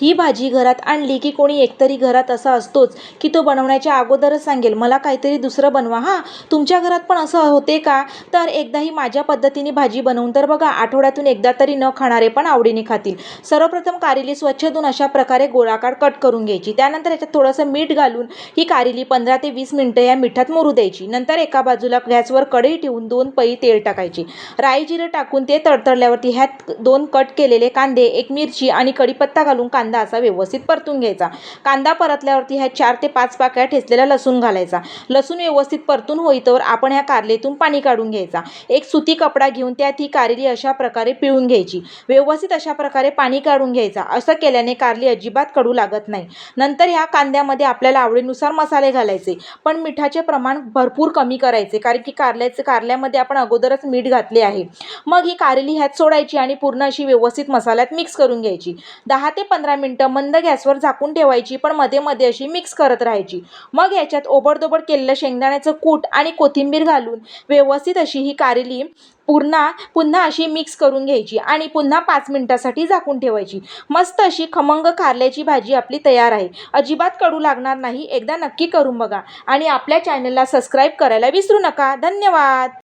ही भाजी घरात आणली की कोणी एकतरी घरात असा असतोच की तो बनवण्याच्या अगोदरच सांगेल मला काहीतरी दुसरं बनवा हां. तुमच्या घरात पण असं होते का? तर एकदाही माझ्या पद्धतीने भाजी बनवून तर बघा आठवड्यातून एकदा तरी न खाणारे पण आवडीने खातील. सर्वप्रथम कारेली स्वच्छ धुवून अशा प्रकारे गोळाकार कट करून घ्यायची. त्यानंतर याच्यात थोडंसं मीठ घालून ही कारेली पंधरा ते वीस मिनटं या मिठात मुरू द्यायची. नंतर एका बाजूला गॅसवर कढई ठेवून दोन पई तेल टाकायची. राई जिरं टाकून ते तडतडल्यावरती ह्यात दोन कट केलेले कांदे एक मिरची आणि कढीपत्ता घालून कांदा कांदा असा व्यवस्थित परतून घ्यायचा. कांदा परतल्यावरती ह्या चार ते पाच पाकळ्या ठेचलेला लसूण घालायचा. लसूण व्यवस्थित परतून होईतवर आपण ह्या कारलेतून पाणी काढून घ्यायचा. एक सुती कपडा घेऊन त्यात ही कारली अशा प्रकारे पिळून घ्यायची. व्यवस्थित अशा प्रकारे पाणी काढून घ्यायचा. असं केल्याने कारली अजिबात कडू लागत नाही. नंतर ह्या कांद्यामध्ये आपल्याला आवडीनुसार मसाले घालायचे. पण मिठाचे प्रमाण भरपूर कमी करायचे. कारण की कारल्याचे कारल्यामध्ये आपण अगोदरच मीठ घातले आहे. मग ही कारली ह्यात सोडायची आणि पूर्ण अशी व्यवस्थित मसाल्यात मिक्स करून घ्यायची. दहा ते पंधरा मिनटं मंद गॅसवर झाकून ठेवायची पण मध्ये मध्ये अशी मिक्स करत राहायची. मग याच्यात ओबडदोबड केलेलं शेंगदाण्याचं कूट आणि कोथिंबीर घालून व्यवस्थित अशी ही कारली पुन्हा पुन्हा अशी मिक्स करून घ्यायची आणि पुन्हा पाच मिनटासाठी झाकून ठेवायची. मस्त अशी खमंग कारल्याची भाजी आपली तयार आहे. अजिबात कडू लागणार नाही. एकदा नक्की करून बघा आणि आपल्या चॅनलला सबस्क्राईब करायला विसरू नका. धन्यवाद!